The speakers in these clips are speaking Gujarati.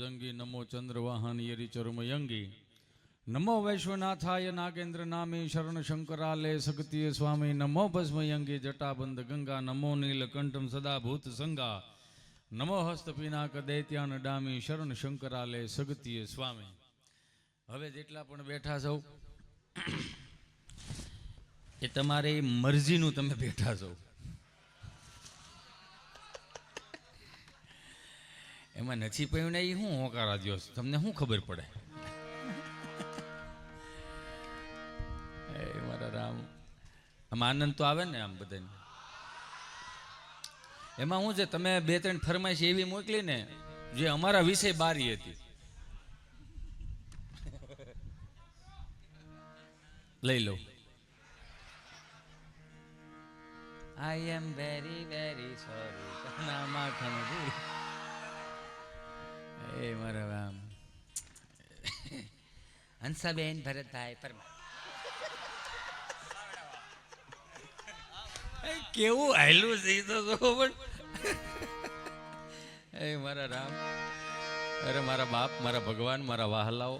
ભુજંગી નમો ચંદ્રવાહન યરી નમો વૈશ્વનાથાય નાગેન્દ્ર નામે શરણ શંકરાલે સગતીય સ્વામી, નમો ભસ્મયંગી જટાબંધ ગંગા, નમો નીલકંઠમ સદાભૂત સંગા. નમો હસ્તપિનાક દૈત્યાન ડામી શરણ શંકરાલે સગતીય સ્વામી. હવે જેટલા પણ બેઠા છો, એ તમારી મરજીનું તમે બેઠા છો. એમાં નથી પડ્યું ને એ શું હોકારા છો? તમને શું ખબર પડે? એ મારા રામ. આમાં આનંદ તો આવે ને આમ બધાને. એમાં શું છે, તમે બે ત્રણ ફરમાઈશ એવી મોકલી ને, જે અમારા વિશે બારી હતી. લઈ લો. I am very very sorry માખણ એ મારા રામ. હંસાબેન ભરતભાઈ પરમાર. કેવું હાયલું છે તો પણ એ મારા રામ. અરે મારા બાપ, મારા ભગવાન, મારા વાહલાઓ.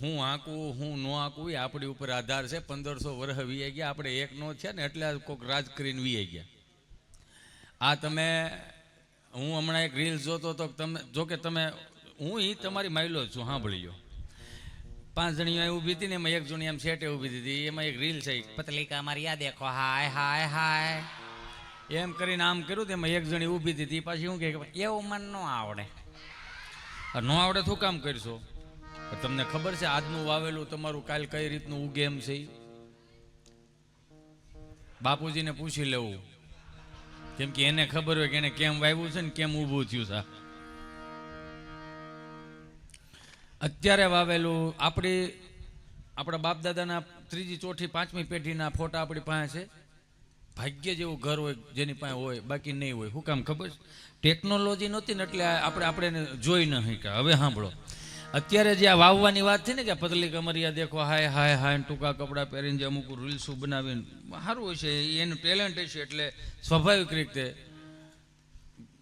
હું આંકું, હું ન આંકું એ આપણી ઉપર આધાર છે. પંદરસો વર્ષ વીએ ગયા, આપણે એક નો છે ને એટલે કોઈક રાજ કરીને વીએ ગયા. આ તમે હું હમણાં એક રીલ જોતો તો તમે જો કે તમે હું એ તમારી માઇલો છું સાંભળી લો પાંચ જણીઓ અહીં ઊભી હતી ને એમાં એક જણી એમ સેટે ઊભી હતી એમાં એક રીલ છે પતલિકા મારી યાદ દેખો હાય હાય હાય. એમ કરીને આમ કર્યું તો એમાં એક જણી ઊભી હતી. પાછી શું કે એવું મન ન આવડે. ન આવડે શું કામ કરશો? તમને ખબર છે આજનું વાવેલું તમારું કાલ કઈ રીતનું ઉગે એમ છે બાપુજીને પૂછી લેવું. કેમ કે એને ખબર હોય કે એને કેમ વાવ્યું છે ને કેમ ઊભું થયું છે. અત્યારે વાવેલું આપણી, આપણા બાપ દાદાના ત્રીજી, ચોથી, પાંચમી પેઢીના ફોટા આપણી પાસે છે. ભાગ્ય જેવું ઘર હોય, જેની પાસે હોય, બાકી નહીં હોય. શું કામ ખબર છે? ટેકનોલોજી નહોતી ને એટલે આપણે આપણે જોઈ ન શક્યા. હવે સાંભળો. અત્યારે જે આ વાવવાની વાત થઈ ને કે પતલી કમરિયા દેખો, હાય હાય હાય ટૂંકા કપડાં પહેરીને જે અમુક રીલ્સો બનાવીને, સારું હશે એનું ટેલેન્ટ હશે એટલે સ્વાભાવિક રીતે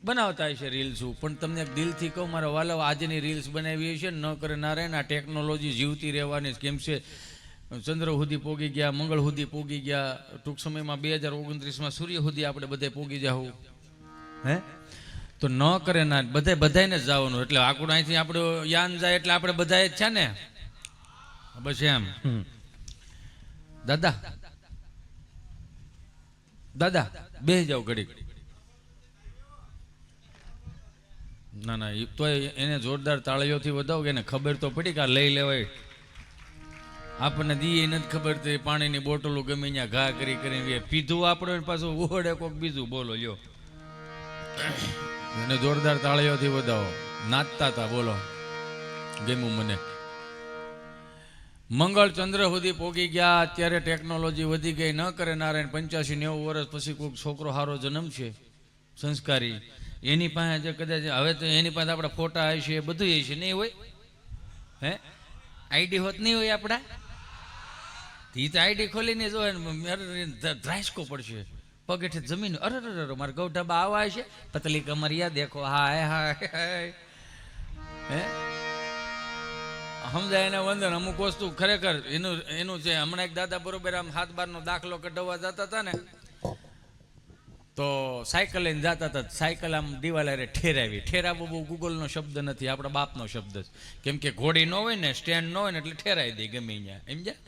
બનાવતા હશે રીલ્સો પણ તમને દિલથી કહું, મારા વાલો આજની રીલ્સ બનાવી હશે ને કરે ના રહે આ ટેકનોલોજી જીવતી રહેવાની કેમ છે? ચંદ્ર સુધી પોગી ગયા, મંગળ સુધી પોગી ગયા, ટૂંક સમયમાં બે હજાર ઓગણત્રીસમાં સૂર્ય સુધી આપણે બધે પોગી જાવું હે? તો ન કરે ના બધે બધાને જ જવાનું. એટલે આકડું અહીંથી આપણું યાન જાય એટલે આપણે બધા જ છે ને? બસ એમ. દાદા. દાદા બે જાવ ઘડીક. ના ના એ તો એને જોરદાર તાળીઓથી વધાવો કે એને ખબર તો પડી કે આ લઈ લેવાય. આપણને દીએ નથી ખબર તો પાણીની બોટલો ગમે ત્યાં ઘા કરી કરીને પીધું આપણે પાછું. ઓળે કોક બીજું. બોલો લ્યો. એને જોરદાર તાળીઓથી વધાવો નાચતા હતા બોલો ગમ્યું મને મંગળ ચંદ્ર સુધી પોગી ગયા અત્યારે ટેકનોલોજી વધી ગઈ ન કરે નારાયણ પંચ્યાસી નેવું વર્ષ પછી કોઈક છોકરો હારો જન્મ છે સંસ્કારી એની પાસે જે કદાચ હવે તો એની પાસે આપણા ફોટા હશે એ બધું હશે નહીં હોય હે આઈડી હોત નહીં હોય આપણા એ તો આઈડી ખોલીને જો ધ્રાસકો પડશે પગેઠે જમીન અરે અરે મારા ગૌઢાબા આવા છે. પતલી કમરિયા દેખો. હાય હાય હાય. સમજાય એને વંદન? અમુક વસ્તુ ખરેખર એનું એનું છે. હમણાં એક દાદા બરોબર આમ હાથ બારનો દાખલો કઢાવવા જતા હતા ને, તો સાયકલ લઈને જતા હતા. સાયકલ આમ દિવાલ ઠેરાવી. ઠેરાવો બહુ ગૂગલનો શબ્દ નથી, આપણા બાપનો શબ્દ છે કેમ કે ઘોડી ન હોય ને, સ્ટેન્ડ ન હોય ને, એટલે ઠેરાવી દે ગમે અહીંયા સમજ્યા?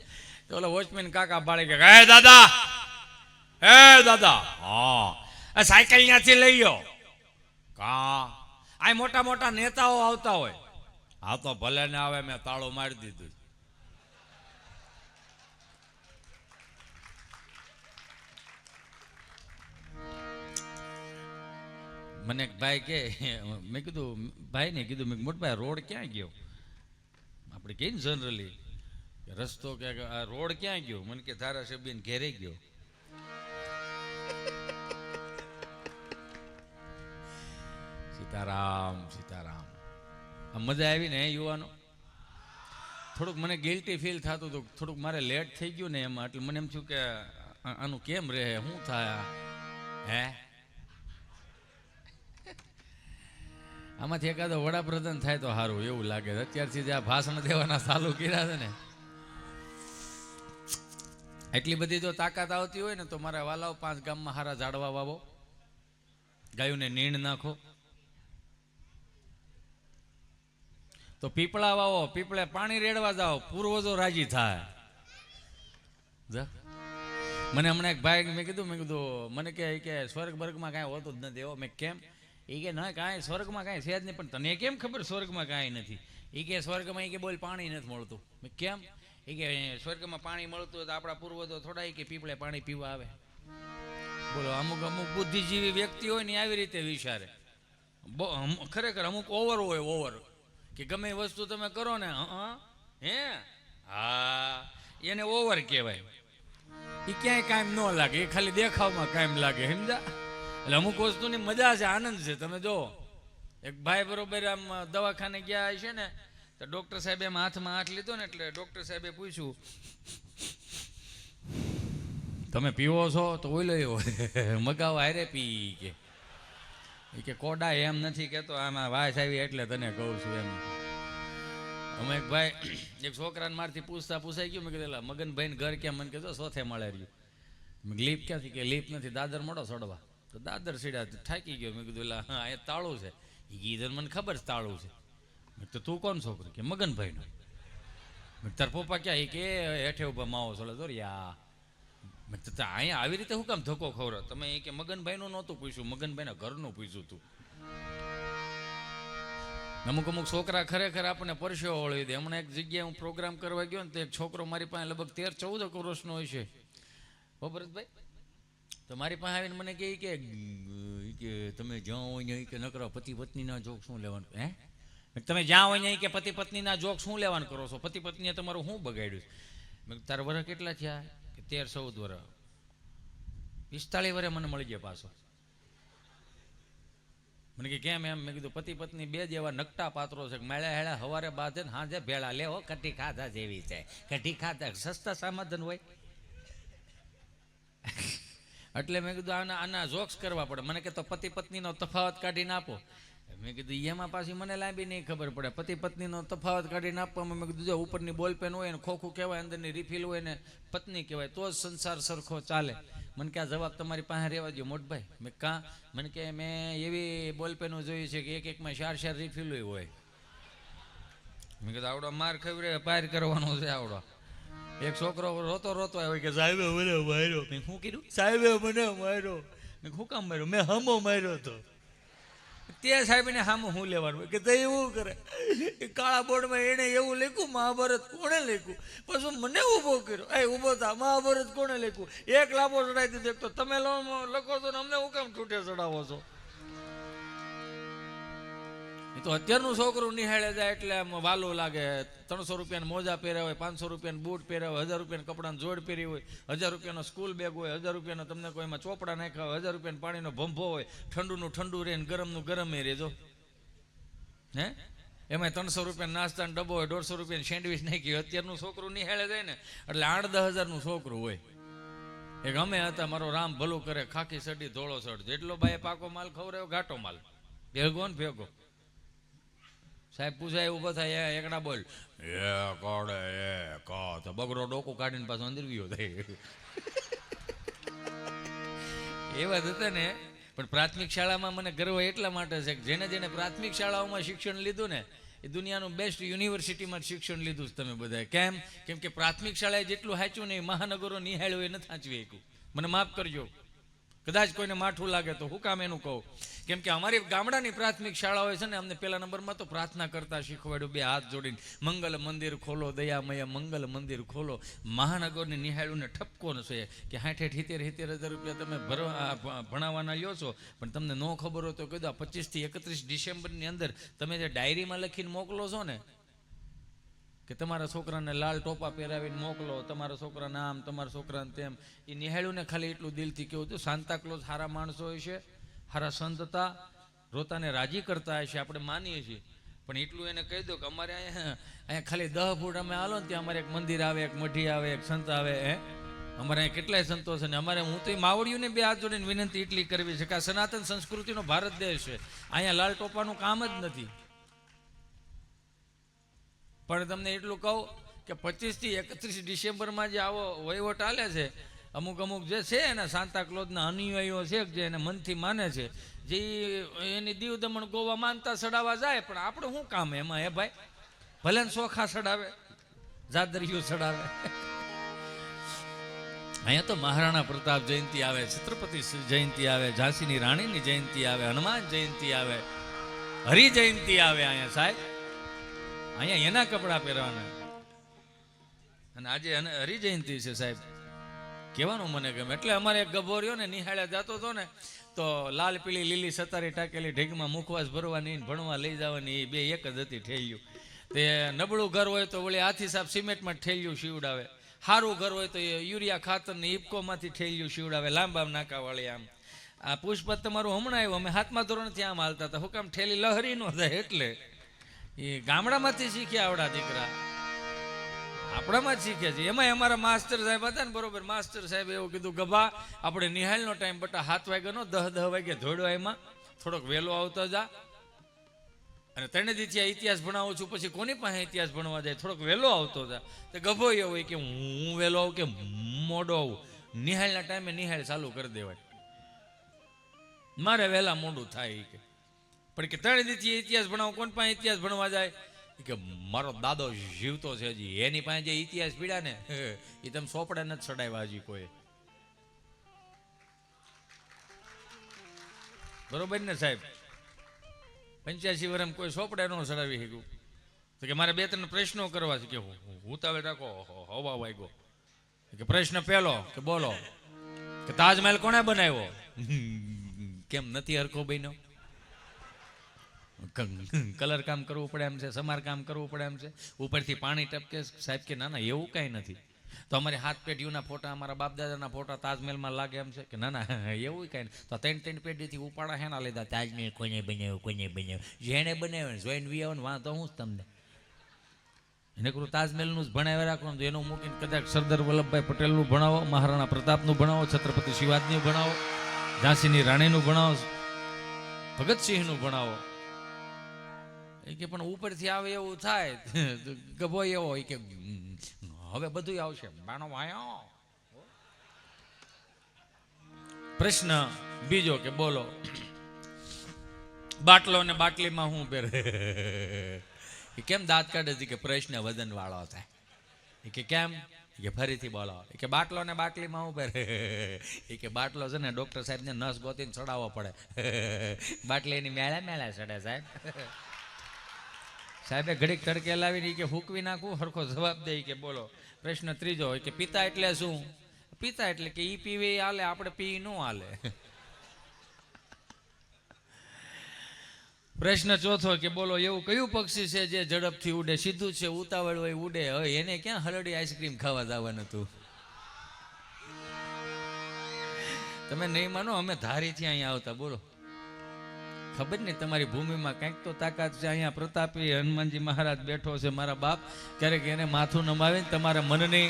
તો ઓલા વોચમેન કાકા પાડે કે દાદા હે, દાદા. હા. સાયકલ ત્યાંથી લઈ ગયો કા? આ મોટા મોટા નેતાઓ આવતા હોય. હા તો ભલે ને આવે, મેં તાળું મારી દીધું. મને ભાઈ કે, મેં કીધું ભાઈ ને કીધું મેં મોટભાઈ રોડ ક્યાં ગયો? આપણે કહીએ ને જનરલી રસ્તો કે આ રોડ ક્યાં ગયો? મને કે ધારાસભ્યને ઘેરે ગયો. સીતારામ સીતારામ. આ મજા આવી ને યુવાનો? થોડુંક મને ગિલ્ટી ફીલ થતું હતું. થોડુંક મારે લેટ થઈ ગયું ને એમાં, એટલે મને એમ થયું કે આનું કેમ રહે? શું થાય? હે? આમાંથી એકાદો વડાપ્રધાન થાય તો સારું, એવું લાગે. છે અત્યારથી જે આ ભાષણ દેવાના ચાલુ કર્યા છે ને. એટલી બધી જો તાકાત આવતી હોય ને, તો મારા વાલાઓ પાંચ ગામમાં હારા ઝાડવા વાવો. ગાયોને નીણ નાખો. તો પીપળા વાવો પીપળે પાણી રેડવા જાઓ, પૂર્વજો રાજી થાય. મને હમણાં એક ભાઈ મેં કીધું મેં કીધું, મને કે કે સ્વર્ગ વર્ગમાં કાંઈ હોતું જ નથી. એવો મેં કેમ? એ કે, ના, કાંઈ સ્વર્ગમાં કાંઈ છે જ નહીં. પણ તને કેમ ખબર સ્વર્ગમાં કાંઈ નથી? એ કે, સ્વર્ગમાં એ કે બોલ પાણી નથી મળતું. મેં કેમ? એ કે, સ્વર્ગમાં પાણી મળતું તો આપણા પૂર્વજો થોડા કે પીપળે પાણી પીવા આવે. બોલો, અમુક અમુક બુદ્ધિજીવી વ્યક્તિ હોય ને આવી રીતે વિચારે. ખરેખર અમુક ઓવર હોય, ઓવર. કે ગમે વસ્તુ તમે કરો ને, હે, હા એને ઓવર કહેવાય. એ ક્યાંય કાયમ ન લાગે એ ખાલી દેખાવમાં કાયમ લાગે સમજા એટલે અમુક વસ્તુની મજા છે, આનંદ છે, તમે જો એક ભાઈ બરોબર આમ દવાખાને ગયા છે ને, તો ડૉક્ટર સાહેબે એમ હાથમાં હાથ લીધો ને, એટલે ડૉક્ટર સાહેબે પૂછ્યું, તમે પીવો છો? તો ઓઈલો એવો. મગાવ, હારે પી કે. એ કે કોડા એમ નથી કહેતો આમાં વાસ આવી એટલે તને કહું છું એમ. અમે એક ભાઈ એક છોકરાને મારથી પૂછતા પૂછાઈ ગયું મેં કીધું "એલા મગનભાઈને ઘર ક્યાં મને કીધું સોથે મળે રહ્યું. મેં લીપ ક્યાંથી? કે લીપ નથી દાદર મોડો ચડવા તો દાદર સીડા થાકી ગયો. મેં કીધું એલા હા એ તાળું છે. એ ગીધર મને ખબર છે તાળું છે. મેં કીધું, તું કોણ છોકરો? કે મગનભાઈનો. તાર પપ્પા ક્યાં? એ કે હેઠે ઊભા માવો છોડે તો યા. "તા અહીંયા આવી રીતે હું કામ ધક્કો ખવરો તમે એ કે મગનભાઈનું નહોતું પૂછ્યું, મગનભાઈના ઘરનું પૂછ્યું તું. અમુક અમુક છોકરા ખરેખર આપણને પરસેવો વળવી દે. હમણાં એક જગ્યાએ હું પ્રોગ્રામ કરવા ગયો ને, તો એક છોકરો મારી પાસે લગભગ તેર ચૌદ વર્ષનો હોય છે. હો, ભરતભાઈ? તો મારી પાસે આવીને મને કહે કે કે તમે જ્યાં હોય નહીં કે નકરો પતિ પત્નીના જોક શું લેવાનું? હે? તમે જ્યાં હોય નહીં કે પતિ પત્નીના જોક શું લેવાનું કરો છો? પતિ પત્નીએ તમારું શું બગાડ્યું? મેં તારા વર્ષ કેટલા થયા? તેર ચૌદ વર્ષ પિસ્તાળીસ વર્ષે મને મળી ગયા પાછો. મને કે કેમ એમ? મેં કીધું, પતિ પત્ની બે જેવા નકટા પાત્રો છે મેળા હેળા હવારે બાધે ને હાજે ભેળા લેવો કઢી ખાધા જેવી છે. કઢી ખાધા, સસ્તા સામાધન હોય. એટલે મેં કીધું, આના આના જોક્સ કરવા પડે. મને કે, તો પતિ પત્નીનો તફાવત કાઢીને આપો. મેં કીધું, એમાં પાછી મને લાંબી નહીં ખબર પડે. પતિ પત્નીનો તફાવત કાઢીને આપવામાં મેં કીધું, જો ઉપરની બોલપેન હોય ને ખોખું કહેવાય, અંદરની રિફિલ હોય ને પત્ની કહેવાય, તો જ સંસાર સરખો ચાલે. મને કે આ જવાબ તમારી પાસે રહેવા દો મોટભાઈ. મેં કાં મને કે, મેં એવી બોલપેનો જોઈ છે કે એક એકમાં ચાર ચાર રિફિલ હોય. મેં કીધું, આવડો માર ખબર પાર કરવાનો છે આવડો. એક છોકરો રોતો રોતો આવ્યો કે, સાહેબે મને માર્યો. મેં શું કીધું, સાહેબે મને માર્યો. મેં શું કામ માર્યો? મેં હમો માર્યો તો. તે સાહેબને સામે હું લેવાનું? કે તે એવું કરે. કાળા બોર્ડમાં એણે એવું લખ્યું, મહાભારત કોણે લખ્યું? પછી મને ઊભો કર્યો. એ ઊભો થા, મહાભારત કોણે લખ્યું? એક લાભો ચડાવી દીધો. એક તો તમે લખો છો ને અમને હું કેમ છૂટે ચડાવો છો? તો અત્યારનું છોકરું નિહાળે જાય એટલે વાલું લાગે, ત્રણસો રૂપિયાના મોજા પહેર્યા હોય, પાંચસો રૂપિયાના બૂટ પહેર્યા હોય, હજાર રૂપિયાના કપડાની જોડ પહેરી હોય, હજાર રૂપિયાનો સ્કૂલ બેગ હોય, હજાર રૂપિયાનો તમને કોઈમાં ચોપડા નાખ્યા હોય, હજાર રૂપિયાનો પાણીનો ભંભો હોય, ઠંડુનું ઠંડુ રહે ગરમનું ગરમ રેજો હે? એમાં ત્રણસો રૂપિયા નાસ્તાનો ડબ્બો હોય, દોઢસો રૂપિયાની સેન્ડવિચ નાખી અત્યારનું છોકરું નિહાળે જાય ને, એટલે આઠ દસ હજારનું છોકરું હોય. એક અમે હતા, મારો રામ ભલું કરે, ખાખી સડી, ધોળો સડ, જેટલો બાએ પાકો માલ ખવડાવ્યો, ઘાટો માલ. ભેગો ને ભેગો. સાહેબ, પૂછાય ઊભો થાય એકડા બોલ. એ કોડે એ કો. તો બગડો ડોકું કાઢીને પાછો અંદર ગયો થાય. એ વાત હતા ને, પણ પ્રાથમિક શાળામાં મને ગર્વ એટલા માટે છે કે જેને જેને પ્રાથમિક શાળાઓમાં શિક્ષણ લીધું ને, એ દુનિયાનું બેસ્ટ યુનિવર્સિટીમાં શિક્ષણ લીધું છે તમે બધાએ. કેમ? કેમ કે પ્રાથમિક શાળાએ જેટલું હાચ્યું ને એ મહાનગરો નિહાળ્યું એ નથી હાંચવી શક્યું. મને માફ કરજો. કદાચ કોઈને માઠું લાગે તો હું કામ એનું કહું. કેમ કે અમારી ગામડાની પ્રાથમિક શાળાઓ છે ને, અમને પહેલા નંબરમાં તો પ્રાર્થના કરતા શીખવાડ્યું, બે હાથ જોડીને, મંગલ મંદિર ખોલો, દયામય મંગલ મંદિર ખોલો. મહાનગરને નિહાળ્યું ને ઠપકો ન છે કે હાઠ હેઠ હિતેર હિતેર હજાર રૂપિયા તમે ભરવા ભણાવવાના લ્યો છો. પણ તમને ન ખબર હોય તો કહી દો પચીસથી એકત્રીસ ડિસેમ્બરની અંદર તમે જે ડાયરીમાં લખીને મોકલો છો ને કે તમારા છોકરાને લાલ ટોપા પહેરાવીને મોકલો, તમારા છોકરાને આમ, તમારા છોકરાને તેમ. એ નિહાળ્યું ને ખાલી એટલું દિલથી કેવું હતું, સાંતા ક્લોઝ સારા માણસો હોય છે સારા સંત હતા, રોતાને રાજી કરતા હશે, આપણે માનીએ છીએ. પણ એટલું એને કહી દો કે અમારે અહીંયા અહીંયા ખાલી દહ ફૂટ અમે હાલો ને ત્યાં અમારે એક મંદિર આવે, એક મઢી આવે, એક સંત આવે, હે? અમારે અહીંયા કેટલાય સંતો છે ને અમારે, હું તો માવડિયું ને બે હાથ જોડીને વિનંતી એટલી કરવી છે કે આ સનાતન સંસ્કૃતિનો ભારત દેશ છે. અહીંયા લાલ ટોપાનું કામ જ નથી. પણ તમને એટલું કહું કે પચીસથી એકત્રીસ ડિસેમ્બરમાં જે આવો વહીવટ હાલે છે, અમુક અમુક જે છે એના સાંતા ક્લોઝના અનુયાયીઓ છે જે એને મનથી માને છે, જે એની દીવ દમણ ગોવા માનતા સડાવવા જાય, પણ આપણે શું કામ એમાં, હે ભાઈ? ભલે સોખા સડાવે જાદરિયું સડાવે. અહીંયા તો મહારાણા પ્રતાપ જયંતિ આવે, છત્રપતિ જયંતિ આવે, ઝાંસીની રાણીની જયંતિ આવે, હનુમાન જયંતિ આવે, હરિ જયંતિ આવે અહીંયા સાહેબ. અહીંયા એના કપડાં પહેરવાના. અને આજે હરિજયંતિ હરિ છે સાહેબ. કહેવાનું મને ગમે. એટલે અમારે એક ગભોર્યો ને નિહાળ્યા જતો હતો ને, તો લાલ, પીળી, લીલી સતારી ટાકેલી, ઢીંગમાં મુખવાસ ભરવાની ભણવા લઈ જવાની, એ બે એક જ હતી ઠેલ્યું. તે નબળું ઘર હોય તો વળી હાથી સાહેબ સિમેન્ટમાં ઠેલ્યું શીવડાવે. સારું ઘર હોય તો એ યુરિયા ખાતર ને ઇપકોમાંથી ઠેલ્યું શીવડાવે, લાંબા નાકાવાળી આમ. આ પુષ્પત તમારું હમણાં આવ્યું. અમે હાથમાં ધોરણથી આમ હાલતા હતા. હું કામ ઠેલી લહરી નો થાય એટલે. એ ગામડામાંથી શીખ્યા આવડા દીકરા. આપણામાં જ શીખ્યા છે. એમાં અમારા માસ્ટર સાહેબ હતા ને, બરોબર. માસ્ટર સાહેબ એવું કીધું ગભા આપણે નિહાળનો ટાઈમ બટા હાથ વાગ્યાનો દહ દહ વાગે ધોડવા એમાં. થોડોક વહેલો આવતો જા. અને ત્રણે દીથી ઇતિહાસ ભણાવું છું, પછી કોની પાસે ઇતિહાસ ભણવા જાય? થોડોક વહેલો આવતો હતા તો ગભો એવો હોય કે, હું વહેલો આવું કે, મોડો આવું. નિહાળના ટાઈમે નિહાળ ચાલુ કરી દેવાય. મારે વહેલા મોડું થાય કે. પણ કે ત્રણ દીથી ઇતિહાસ ભણાવો, કોણ પાસે ઇતિહાસ ભણવા જાય? કે મારો દાદો જીવતો છે હજી, એની પાસે જે ઇતિહાસ પીડ્યા ને એ તમે સોપડે નથી ચડાવ્યા હજી કોઈ. બરોબર ને સાહેબ? પંચ્યાસી વર્ષ કોઈ સોપડે ન ચડાવી શક્યું. તો કે મારે બે ત્રણ પ્રશ્નો કરવા છે, કે હું ઉતાવળ રાખો હવા વાગ્યો. કે પ્રશ્ન પહેલો, કે બોલો. કે તાજમહેલ કોણે બનાવ્યો? કેમ નથી હરખો બન્યો? કલર કામ કરવું પડે એમ છે, સમાર કામ કરવું પડે એમ છે. ઉપરથી પાણી ટપકે, સાહેબ કે, ના ના, એવું કાંઈ નથી. તો અમારી હાથ પેઢીઓના ફોટા, અમારા બાપદાદાના ફોટા તાજમહેલમાં લાગે એમ છે કે, ના ના એવું કાંઈ નહીં તો ત્રણ ત્રણ પેઢીથી ઉપાડા હેના લીધા, તાજમહેલ કોઈને બનાવ્યો કોઈને બનાવ્યો? જેણે બનાવ્યો ને જોઈને વી આવો ને વાંધો, હું જ તમને. એને કરું તાજમહેલનું જ ભણાવી રાખવાનું. તો એનું મૂકીને કદાચ સરદાર વલ્લભભાઈ પટેલનું ભણાવો, મહારાણા પ્રતાપનું ભણાવો, છત્રપતિ શિવાજીનું ભણાવો, ઝાંસીની રાણીનું ભણાવો, ભગતસિંહનું ભણાવો. એ કે પણ ઉપરથી આવે એવું થાય. ગભો એવો કે હવે બધું આવશે. બાણો વાયો. પ્રશ્ન બીજો કે બોલો, બાટલો ને બાટલીમાં હું પહેરે? કેમ દાંત કાઢે છે કે પ્રશ્ન વજન વાળો થાય કે કેમ? કે ફરીથી બોલો કે બાટલો ને બાટલીમાં હું પહેરે? એ કે બાટલો છે ને ડોક્ટર સાહેબને નસ ગોતીને ચડાવવો પડે. બાટલી એની મેળા મેળા ચડે સાહેબ. સાહેબે ઘડીક તડકે લાવીને કે હુકવી નાખું સરખો જવાબ દે કે બોલો. પ્રશ્ન ત્રીજો હોય કે પિતા એટલે શું? પિતા એટલે કે ઈ પીવે હાલે, આપણે પી ન હાલે. પ્રશ્ન ચોથો કે બોલો, એવું કયું પક્ષી છે જે ઝડપથી ઉડે? સીધું છે, ઉતાવળ હોય, ઉડે. હોય એને ક્યાં હરડી આઈસ્ક્રીમ ખાવા જવાનું હતું? તમે નહીં માનો, અમે ધારીથી અહીંયા આવતા, બોલો. ખબર નહીં, તમારી ભૂમિમાં કંઈક તો તાકાત છે. અહીંયા પ્રતાપી હનુમાનજી મહારાજ બેઠો છે, મારા બાપ. ક્યારેક એને માથું નમાવે તમારા મનની,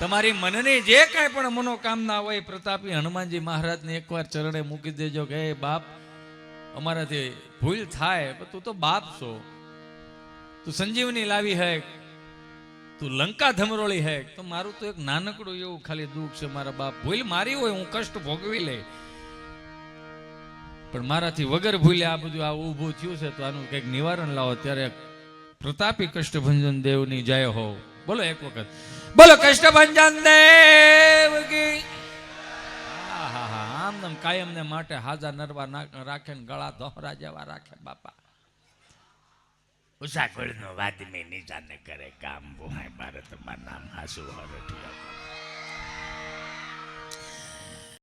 તમારી મનની જે કાંઈ પણ મનોકામના હોય, પ્રતાપી હનુમાનજી મહારાજને એકવાર ચરણે મૂકી દેજો કે હે બાપ, અમારાથી ભૂલ થાય, પણ તું તો બાપ છો. તું સંજીવની લાવી હે તું લંકા ધમરોળી હે તો મારું તો એક નાનકડું એવું ખાલી દુઃખ છે, મારા બાપ. ભૂલ મારી હોય, હું કષ્ટ ભોગવી લે પણ મારાથી વગર ભૂલ્યા આ બધું આ ઊભું થયું છે, તો આનું કંઈક નિવારણ લાવો. ત્યારે પ્રતાપી કષ્ટભંજન દેવની જય હો. બોલો એક વખત. બોલો કષ્ટભંજન દેવ કી આમ કાયમ ને માટે હાજા નરવા રાખે ને ગળા દોહરા જેવા રાખે બાપા. ઉષાકુળનો વાદમી નિજાને કરે કામ બુહાય. ભારતમાં નામ હાસુ હરઠિયા.